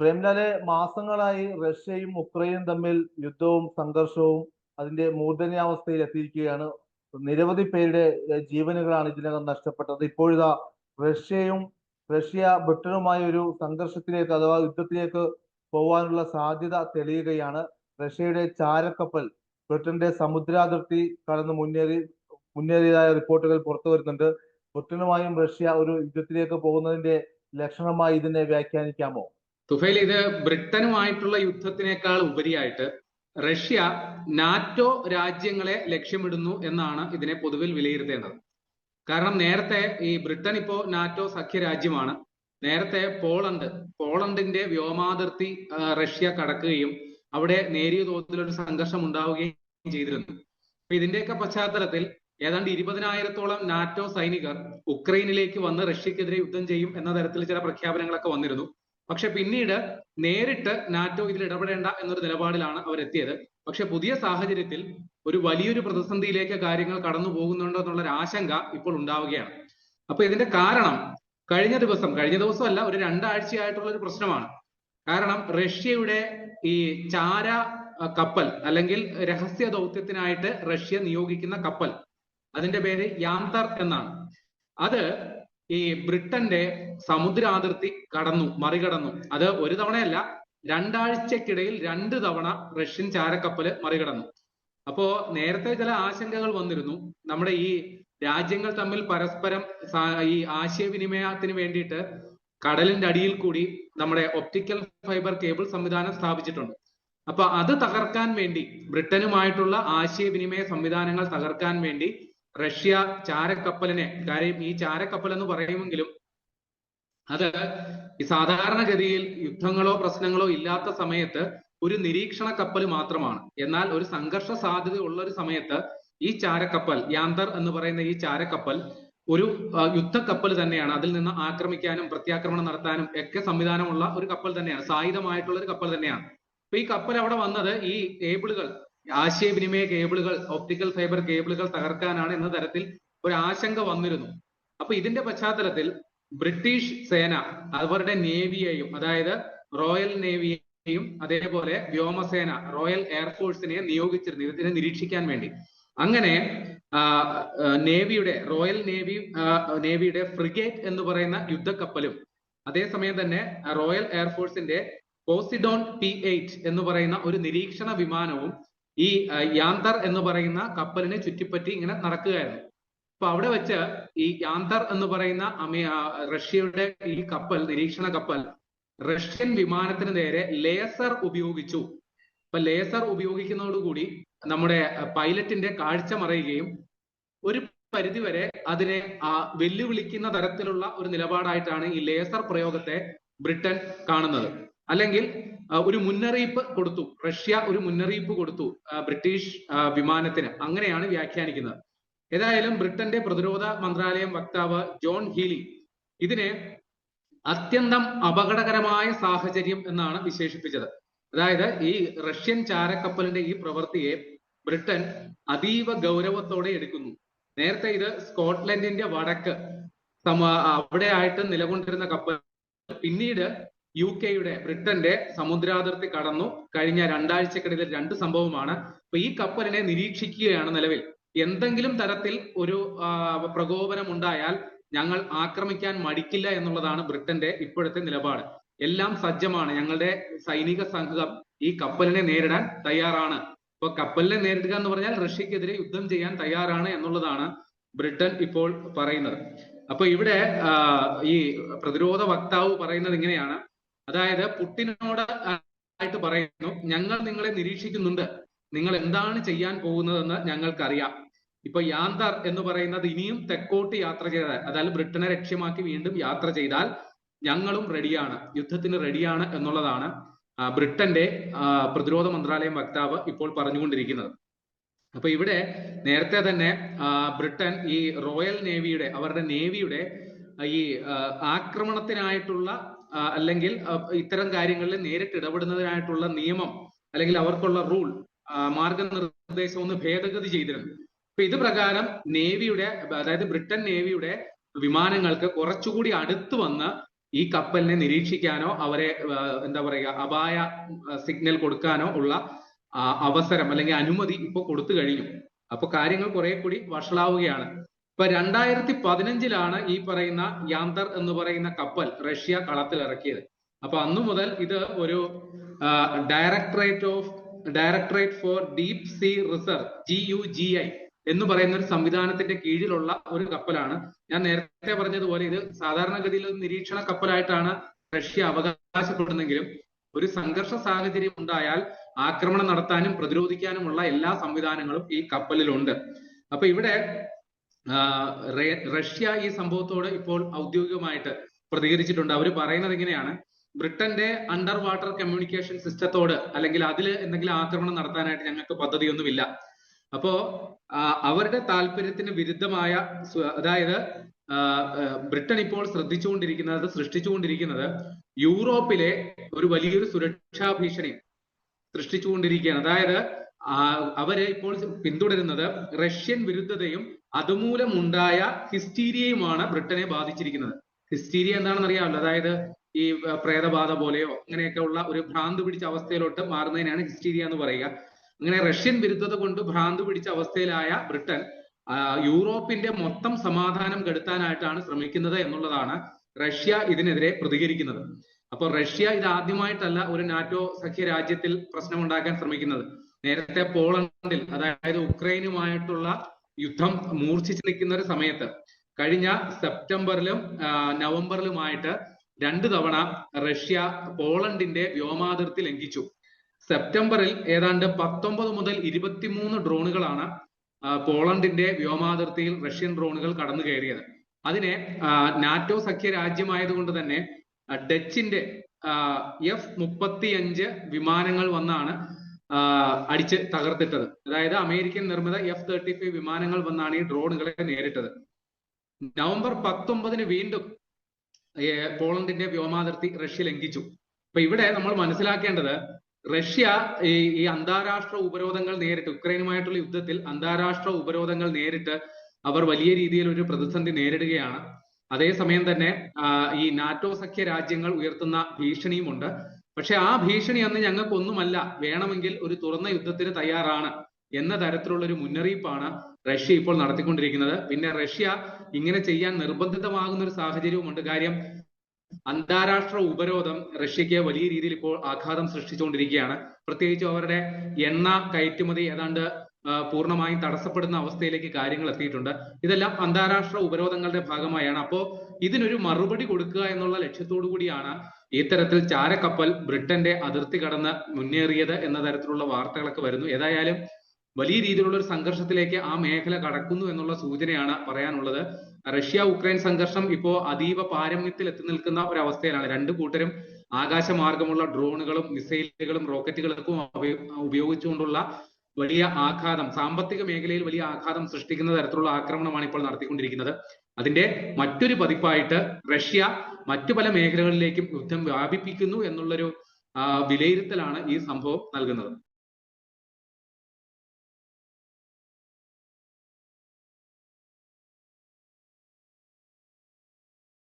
പ്രേംലാലെ മാസങ്ങളായി റഷ്യയും ഉക്രൈനും തമ്മിൽ യുദ്ധവും സംഘർഷവും അതിന്റെ മൂർധന്യാവസ്ഥയിൽ എത്തിയിരിക്കുകയാണ്. നിരവധി പേരുടെ ജീവനുകളാണ് ഇതിനകം നഷ്ടപ്പെട്ടത്. ഇപ്പോഴിതാ റഷ്യയും റഷ്യ ബ്രിട്ടനുമായി ഒരു സംഘർഷത്തിലേക്ക് അഥവാ യുദ്ധത്തിലേക്ക് പോകാനുള്ള സാധ്യത തെളിയുകയാണ്. റഷ്യയുടെ ചാരക്കപ്പൽ ബ്രിട്ടന്റെ സമുദ്രാതിർത്തി കടന്ന് മുന്നേറി മുന്നേറിയതായ റിപ്പോർട്ടുകൾ പുറത്തു വരുന്നുണ്ട്. ബ്രിട്ടനുമായും റഷ്യ ഒരു യുദ്ധത്തിലേക്ക് പോകുന്നതിന്റെ ലക്ഷണമായി ഇതിനെ വ്യാഖ്യാനിക്കാമോ? തുഫൈൽ ഇത് ബ്രിട്ടനുമായിട്ടുള്ള യുദ്ധത്തിനേക്കാൾ ഉപരിയായിട്ട് റഷ്യ നാറ്റോ രാജ്യങ്ങളെ ലക്ഷ്യമിടുന്നു എന്നാണ് ഇതിനെ പൊതുവിൽ വിലയിരുത്തേണ്ടത്. കാരണം നേരത്തെ ഈ ബ്രിട്ടൻ ഇപ്പോ നാറ്റോ സഖ്യ രാജ്യമാണ്. നേരത്തെ പോളണ്ട് പോളണ്ടിന്റെ വ്യോമാതിർത്തി റഷ്യ കടക്കുകയും അവിടെ നേരിയ തോതിലൊരു സംഘർഷം ഉണ്ടാവുകയും ചെയ്തിരുന്നു. ഇതിന്റെയൊക്കെ പശ്ചാത്തലത്തിൽ ഏതാണ്ട് ഇരുപതിനായിരത്തോളം നാറ്റോ സൈനികർ ഉക്രൈനിലേക്ക് വന്ന് റഷ്യക്കെതിരെ യുദ്ധം ചെയ്യും എന്ന തരത്തിൽ ചില പ്രഖ്യാപനങ്ങളൊക്കെ വന്നിരുന്നു. പക്ഷെ പിന്നീട് നേരിട്ട് നാറ്റോ ഇതിൽ ഇടപെടേണ്ട എന്നൊരു നിലപാടിലാണ് അവരെത്തിയത്. പക്ഷെ പുതിയ സാഹചര്യത്തിൽ ഒരു വലിയൊരു പ്രതിസന്ധിയിലേക്ക് കാര്യങ്ങൾ കടന്നു പോകുന്നുണ്ടോ എന്നുള്ളൊരു ആശങ്ക ഇപ്പോൾ ഉണ്ടാവുകയാണ്. അപ്പൊ ഇതിന്റെ കാരണം കഴിഞ്ഞ ദിവസം കഴിഞ്ഞ ദിവസമല്ല ഒരു രണ്ടാഴ്ചയായിട്ടുള്ള ഒരു പ്രശ്നമാണ്. കാരണം റഷ്യയുടെ ഈ ചാര കപ്പൽ അല്ലെങ്കിൽ രഹസ്യ ദൗത്യത്തിനായിട്ട് റഷ്യ നിയോഗിക്കുന്ന കപ്പൽ അതിന്റെ പേര് യാന്തർ എന്നാണ്. അത് ഈ ബ്രിട്ടന്റെ സമുദ്ര സമുദ്രാതിർത്തി കടന്നു മറികടന്നു. അത് ഒരു തവണയല്ല രണ്ടാഴ്ചക്കിടയിൽ രണ്ട് തവണ റഷ്യൻ ചാരക്കപ്പൽ മറികടന്നു. അപ്പോ നേരത്തെ ചില ആശങ്കകൾ വന്നിരുന്നു. നമ്മുടെ ഈ രാജ്യങ്ങൾ തമ്മിൽ പരസ്പരം ഈ ആശയവിനിമയത്തിന് വേണ്ടിയിട്ട് കടലിന്റെ അടിയിൽ കൂടി നമ്മുടെ ഒപ്റ്റിക്കൽ ഫൈബർ കേബിൾ സംവിധാനം സ്ഥാപിച്ചിട്ടുണ്ട്. അപ്പൊ അത് തകർക്കാൻ വേണ്ടി ബ്രിട്ടനുമായിട്ടുള്ള ആശയവിനിമയ സംവിധാനങ്ങൾ തകർക്കാൻ വേണ്ടി റഷ്യ ചാരക്കപ്പലിനെ കാര്യം ഈ ചാരക്കപ്പൽ എന്ന് പറയുമെങ്കിലും അത് സാധാരണഗതിയിൽ യുദ്ധങ്ങളോ പ്രശ്നങ്ങളോ ഇല്ലാത്ത സമയത്ത് ഒരു നിരീക്ഷണ കപ്പൽ മാത്രമാണ്. എന്നാൽ ഒരു സംഘർഷ സാധ്യത ഉള്ള ഒരു സമയത്ത് ഈ ചാരക്കപ്പൽ യാന്തർ എന്ന് പറയുന്ന ഈ ചാരക്കപ്പൽ ഒരു യുദ്ധ യുദ്ധക്കപ്പൽ തന്നെയാണ്. അതിൽ നിന്ന് ആക്രമിക്കാനും പ്രത്യാക്രമണം നടത്താനും ഒക്കെ സംവിധാനമുള്ള ഒരു കപ്പൽ തന്നെയാണ്. സായുധമായിട്ടുള്ള ഒരു കപ്പൽ തന്നെയാണ്. അപ്പൊ ഈ കപ്പൽ അവിടെ വന്നത് ഈ കേബിളുകൾ ആശയവിനിമയ കേബിളുകൾ ഒപ്റ്റിക്കൽ ഫൈബർ കേബിളുകൾ തകർക്കാനാണ് എന്ന തരത്തിൽ ഒരു ആശങ്ക വന്നിരുന്നു. അപ്പൊ ഇതിന്റെ പശ്ചാത്തലത്തിൽ ബ്രിട്ടീഷ് സേന അവരുടെ നേവിയെയും അതായത് റോയൽ നേവിയെയും അതേപോലെ വ്യോമസേന റോയൽ എയർഫോഴ്സിനെ നിയോഗിച്ചിരുന്നു. ഇതിനെ നിരീക്ഷിക്കാൻ വേണ്ടി. അങ്ങനെ നേവിയുടെ റോയൽ നേവി നേവിയുടെ ഫ്രിഗേറ്റ് എന്ന് പറയുന്ന യുദ്ധക്കപ്പലും അതേസമയം തന്നെ റോയൽ എയർഫോഴ്സിന്റെ പോസിഡോൺ പി എയ്റ്റ് എന്ന് പറയുന്ന ഒരു നിരീക്ഷണ വിമാനവും ഈ യാന്തർ എന്ന് പറയുന്ന കപ്പലിനെ ചുറ്റിപ്പറ്റി ഇങ്ങനെ നടക്കുകയായിരുന്നു. അപ്പൊ അവിടെ വെച്ച് ഈ യാന്തർ എന്ന് പറയുന്ന അമേ റഷ്യയുടെ ഈ കപ്പൽ നിരീക്ഷണ കപ്പൽ റഷ്യൻ വിമാനത്തിന് നേരെ ലേസർ ഉപയോഗിച്ചു. അപ്പൊ ലേസർ ഉപയോഗിക്കുന്നതോടുകൂടി നമ്മുടെ പൈലറ്റിന്റെ കാഴ്ച മറയുകയും ഒരു പരിധിവരെ അതിനെ വെല്ലുവിളിക്കുന്ന തരത്തിലുള്ള ഒരു നിലപാടായിട്ടാണ് ഈ ലേസർ പ്രയോഗത്തെ ബ്രിട്ടൻ കാണുന്നത്. അല്ലെങ്കിൽ ഒരു മുന്നറിയിപ്പ് കൊടുത്തു. റഷ്യ ഒരു മുന്നറിയിപ്പ് കൊടുത്തു ബ്രിട്ടീഷ് വിമാനത്തിന്. അങ്ങനെയാണ് വ്യാഖ്യാനിക്കുന്നത്. ഏതായാലും ബ്രിട്ടന്റെ പ്രതിരോധ മന്ത്രാലയം വക്താവ് ജോൺ ഹീലി ഇതിനെ അത്യന്തം അപകടകരമായ സാഹചര്യം എന്നാണ് വിശേഷിപ്പിച്ചത്. അതായത് ഈ റഷ്യൻ ചാരക്കപ്പലിന്റെ ഈ പ്രവൃത്തിയെ ബ്രിട്ടൻ അതീവ ഗൗരവത്തോടെ എടുക്കുന്നു. നേരത്തെ ഇത് സ്കോട്ട്ലൻഡിന്റെ വടക്ക് അവിടെ ആയിട്ട് നിലകൊണ്ടിരുന്ന കപ്പൽ പിന്നീട് യു കെയുടെ ബ്രിട്ടന്റെ സമുദ്രാതിർത്തി കടന്നു. കഴിഞ്ഞ രണ്ടാഴ്ചക്കിടയിൽ രണ്ട് സംഭവമാണ്. അപ്പൊ ഈ കപ്പലിനെ നിരീക്ഷിക്കുകയാണ് നിലവിൽ. എന്തെങ്കിലും തരത്തിൽ ഒരു പ്രകോപനം ഉണ്ടായാൽ ഞങ്ങൾ ആക്രമിക്കാൻ മടിക്കില്ല എന്നുള്ളതാണ് ബ്രിട്ടന്റെ ഇപ്പോഴത്തെ നിലപാട്. എല്ലാം സജ്ജമാണ്. ഞങ്ങളുടെ സൈനിക സംഘം ഈ കപ്പലിനെ നേരിടാൻ തയ്യാറാണ്. ഇപ്പൊ കപ്പലിനെ നേരിടുക എന്ന് പറഞ്ഞാൽ റഷ്യക്കെതിരെ യുദ്ധം ചെയ്യാൻ തയ്യാറാണ് എന്നുള്ളതാണ് ബ്രിട്ടൻ ഇപ്പോൾ പറയുന്നത്. അപ്പൊ ഇവിടെ ഈ പ്രതിരോധ വക്താവ് പറയുന്നത് ഇങ്ങനെയാണ്. അതായത് പുട്ടിനോട് ആയിട്ട് പറയുന്നു ഞങ്ങൾ നിങ്ങളെ നിരീക്ഷിക്കുന്നുണ്ട്. നിങ്ങൾ എന്താണ് ചെയ്യാൻ പോകുന്നതെന്ന് ഞങ്ങൾക്കറിയാം. ഇപ്പൊ യാന്തർ എന്ന് പറയുന്നത് ഇനിയും തെക്കോട്ട് യാത്ര ചെയ്താൽ അതായത് ബ്രിട്ടനെ ലക്ഷ്യമാക്കി വീണ്ടും യാത്ര ചെയ്താൽ ഞങ്ങളും റെഡിയാണ് യുദ്ധത്തിന് റെഡിയാണ് എന്നുള്ളതാണ് ബ്രിട്ടന്റെ പ്രതിരോധ മന്ത്രാലയം വക്താവ് ഇപ്പോൾ പറഞ്ഞുകൊണ്ടിരിക്കുന്നത്. അപ്പൊ ഇവിടെ നേരത്തെ തന്നെ ബ്രിട്ടൻ ഈ റോയൽ നേവിയുടെ അവരുടെ നേവിയുടെ ഈ ആക്രമണത്തിനായിട്ടുള്ള അല്ലെങ്കിൽ ഇത്തരം കാര്യങ്ങളിൽ നേരിട്ട് ഇടപെടുന്നതിനായിട്ടുള്ള നിയമം അല്ലെങ്കിൽ അവർക്കുള്ള റൂൾ മാർഗനിർദ്ദേശം ഒന്ന് ഭേദഗതി ചെയ്തിരുന്നു. അപ്പൊ ഇത് പ്രകാരം നേവിയുടെ അതായത് ബ്രിട്ടൻ നേവിയുടെ വിമാനങ്ങൾക്ക് കുറച്ചുകൂടി അടുത്ത് വന്ന് ഈ കപ്പലിനെ നിരീക്ഷിക്കാനോ അവരെ എന്താ പറയുക അപായ സിഗ്നൽ കൊടുക്കാനോ ഉള്ള അവസരം അല്ലെങ്കിൽ അനുമതി ഇപ്പൊ കൊടുത്തു കഴിഞ്ഞു. അപ്പൊ കാര്യങ്ങൾ കുറെ കൂടി വഷളാവുകയാണ്. ഇപ്പൊ രണ്ടായിരത്തി പതിനഞ്ചിലാണ് ഈ പറയുന്ന യാന്തർ എന്ന് പറയുന്ന കപ്പൽ റഷ്യ കളത്തിൽ ഇറക്കിയത് അപ്പൊ അന്നു മുതൽ ഇത് ഒരു directorate of directorate for deep sea research G U G I എന്ന് പറയുന്ന ഒരു സംവിധാനത്തിന്റെ കീഴിലുള്ള ഒരു കപ്പലാണ്. ഞാൻ നേരത്തെ പറഞ്ഞതുപോലെ ഇത് സാധാരണഗതിയിൽ ഒരു നിരീക്ഷണ കപ്പലായിട്ടാണ് റഷ്യ അവകാശപ്പെടുന്നെങ്കിലും ഒരു സംഘർഷ സാഹചര്യം ഉണ്ടായാൽ ആക്രമണം നടത്താനും പ്രതിരോധിക്കാനുമുള്ള എല്ലാ സംവിധാനങ്ങളും ഈ കപ്പലിലുണ്ട്. അപ്പൊ ഇവിടെ റഷ്യ ഈ സംഭവത്തോട് ഇപ്പോൾ ഔദ്യോഗികമായിട്ട് പ്രതികരിച്ചിട്ടുണ്ട്. അവർ പറയുന്നത് ഇങ്ങനെയാണ്. ബ്രിട്ടന്റെ അണ്ടർ വാട്ടർ കമ്മ്യൂണിക്കേഷൻ സിസ്റ്റത്തോട് അല്ലെങ്കിൽ അതിൽ എന്തെങ്കിലും ആക്രമണം നടത്താനായിട്ട് ഞങ്ങൾക്ക് പദ്ധതിയൊന്നുമില്ല. അപ്പോ അവരുടെ താല്പര്യത്തിന് വിരുദ്ധമായ അതായത് ബ്രിട്ടൻ ഇപ്പോൾ ശ്രദ്ധിച്ചുകൊണ്ടിരിക്കുന്നത് സൃഷ്ടിച്ചുകൊണ്ടിരിക്കുന്നത് യൂറോപ്പിലെ ഒരു വലിയൊരു സുരക്ഷാ ഭീഷണി സൃഷ്ടിച്ചുകൊണ്ടിരിക്കുകയാണ്. അതായത് അവർ ഇപ്പോൾ പിന്തുടരുന്നത് റഷ്യൻ വിരുദ്ധതയും അതുമൂലം ഉണ്ടായ ഹിസ്റ്റീരിയയുമാണ് ബ്രിട്ടനെ ബാധിച്ചിരിക്കുന്നത്. ഹിസ്റ്റീരിയ എന്താണെന്ന് അറിയാമല്ലോ? അതായത് ഈ പ്രേതബാധ പോലെയോ അങ്ങനെയൊക്കെ ഉള്ള ഒരു ഭ്രാന്ത് പിടിച്ച അവസ്ഥയിലോട്ട് മാറുന്നതിനാണ് ഹിസ്റ്റീരിയ എന്ന് പറയുക. അങ്ങനെ റഷ്യൻ വിരുദ്ധത കൊണ്ട് ഭ്രാന്ത് പിടിച്ച അവസ്ഥയിലായ ബ്രിട്ടൻ യൂറോപ്പിന്റെ മൊത്തം സമാധാനം കെടുത്താനായിട്ടാണ് ശ്രമിക്കുന്നത് എന്നുള്ളതാണ് റഷ്യ ഇതിനെതിരെ പ്രതികരിക്കുന്നത്. അപ്പോൾ റഷ്യ ഇത് ആദ്യമായിട്ടല്ല ഒരു നാറ്റോ സഖ്യ രാജ്യത്തിൽ പ്രശ്നമുണ്ടാക്കാൻ ശ്രമിക്കുന്നത്. നേരത്തെ പോളണ്ടിൽ അതായത് ഉക്രൈനുമായിട്ടുള്ള യുദ്ധം മൂർച്ഛിച്ചു നിൽക്കുന്ന ഒരു സമയത്ത് കഴിഞ്ഞ സെപ്റ്റംബറിലും നവംബറിലുമായിട്ട് രണ്ടു തവണ റഷ്യ പോളണ്ടിന്റെ വ്യോമാതിർത്തി ലംഘിച്ചു. സെപ്റ്റംബറിൽ ഏതാണ്ട് പത്തൊമ്പത് മുതൽ ഇരുപത്തിമൂന്ന് ഡ്രോണുകളാണ് പോളണ്ടിന്റെ വ്യോമാതിർത്തിയിൽ റഷ്യൻ ഡ്രോണുകൾ കടന്നു കയറിയത്. അതിനെ നാറ്റോ സഖ്യ രാജ്യമായതുകൊണ്ട് തന്നെ ഡച്ചിന്റെ എഫ് മുപ്പത്തിയഞ്ച് വിമാനങ്ങൾ വന്നാണ് അടിച്ച് തകർത്തിട്ടത്. അതായത് അമേരിക്കൻ നിർമ്മിത എഫ് തേർട്ടി ഫൈവ് വിമാനങ്ങൾ വന്നാണ് ഈ ഡ്രോണുകളെ നേരിട്ടത്. നവംബർ പത്തൊമ്പതിന് വീണ്ടും പോളണ്ടിന്റെ വ്യോമാതിർത്തി റഷ്യ ലംഘിച്ചു. അപ്പൊ ഇവിടെ നമ്മൾ മനസ്സിലാക്കേണ്ടത് റഷ്യ ഈ അന്താരാഷ്ട്ര ഉപരോധങ്ങൾ നേരിട്ട് ഉക്രൈനുമായിട്ടുള്ള യുദ്ധത്തിൽ അന്താരാഷ്ട്ര ഉപരോധങ്ങൾ നേരിട്ട് അവർ വലിയ രീതിയിൽ ഒരു പ്രതിസന്ധി നേരിടുകയാണ്. അതേസമയം തന്നെ ഈ നാറ്റോ സഖ്യ രാജ്യങ്ങൾ ഉയർത്തുന്ന ഭീഷണിയുമുണ്ട്. പക്ഷെ ആ ഭീഷണി അന്ന് ഞങ്ങൾക്കൊന്നുമല്ല. വേണമെങ്കിൽ ഒരു തുറന്ന യുദ്ധത്തിന് തയ്യാറാണ് എന്ന തരത്തിലുള്ള ഒരു മുന്നറിയിപ്പാണ് റഷ്യ ഇപ്പോൾ നടത്തിക്കൊണ്ടിരിക്കുന്നത്. പിന്നെ റഷ്യ ഇങ്ങനെ ചെയ്യാൻ നിർബന്ധിതമാകുന്ന ഒരു സാഹചര്യവുമുണ്ട്. കാര്യം അന്താരാഷ്ട്ര ഉപരോധം റഷ്യക്ക് വലിയ രീതിയിൽ ഇപ്പോൾ ആഘാതം സൃഷ്ടിച്ചുകൊണ്ടിരിക്കുകയാണ്. പ്രത്യേകിച്ച് അവരുടെ എണ്ണ കയറ്റുമതി ഏതാണ്ട് പൂർണമായും തടസ്സപ്പെടുന്ന അവസ്ഥയിലേക്ക് കാര്യങ്ങൾ എത്തിയിട്ടുണ്ട്. ഇതെല്ലാം അന്താരാഷ്ട്ര ഉപരോധങ്ങളുടെ ഭാഗമായാണ്. അപ്പോ ഇതിനൊരു മറുപടി കൊടുക്കുക എന്നുള്ള ലക്ഷ്യത്തോടു കൂടിയാണ് ഇത്തരത്തിൽ ചാരക്കപ്പൽ ബ്രിട്ടന്റെ അതിർത്തി കടന്ന് മുന്നേറിയത് എന്ന തരത്തിലുള്ള വാർത്തകളൊക്കെ വരുന്നു. ഏതായാലും വലിയ രീതിയിലുള്ള ഒരു സംഘർഷത്തിലേക്ക് ആ മേഖല കടക്കുന്നു എന്നുള്ള സൂചനയാണ് പറയാനുള്ളത്. റഷ്യ ഉക്രൈൻ സംഘർഷം ഇപ്പോ അതീവ പാരമ്യത്തിൽ എത്തി നിൽക്കുന്ന ഒരു അവസ്ഥയിലാണ് രണ്ടു കൂട്ടരും ആകാശമാർഗമുള്ള ഡ്രോണുകളും മിസൈലുകളും റോക്കറ്റുകൾക്കും ഉപയോഗിച്ചുകൊണ്ടുള്ള വലിയ ആഘാതം സാമ്പത്തിക മേഖലയിൽ വലിയ ആഘാതം സൃഷ്ടിക്കുന്ന തരത്തിലുള്ള ആക്രമണമാണ് ഇപ്പോൾ നടത്തിക്കൊണ്ടിരിക്കുന്നത്. അതിന്റെ മറ്റൊരു പതിപ്പായിട്ട് റഷ്യ മറ്റു പല മേഖലകളിലേക്കും യുദ്ധം വ്യാപിപ്പിക്കുന്നു എന്നുള്ളൊരു വിലയിരുത്തലാണ് ഈ സംഭവം നൽകുന്നത്.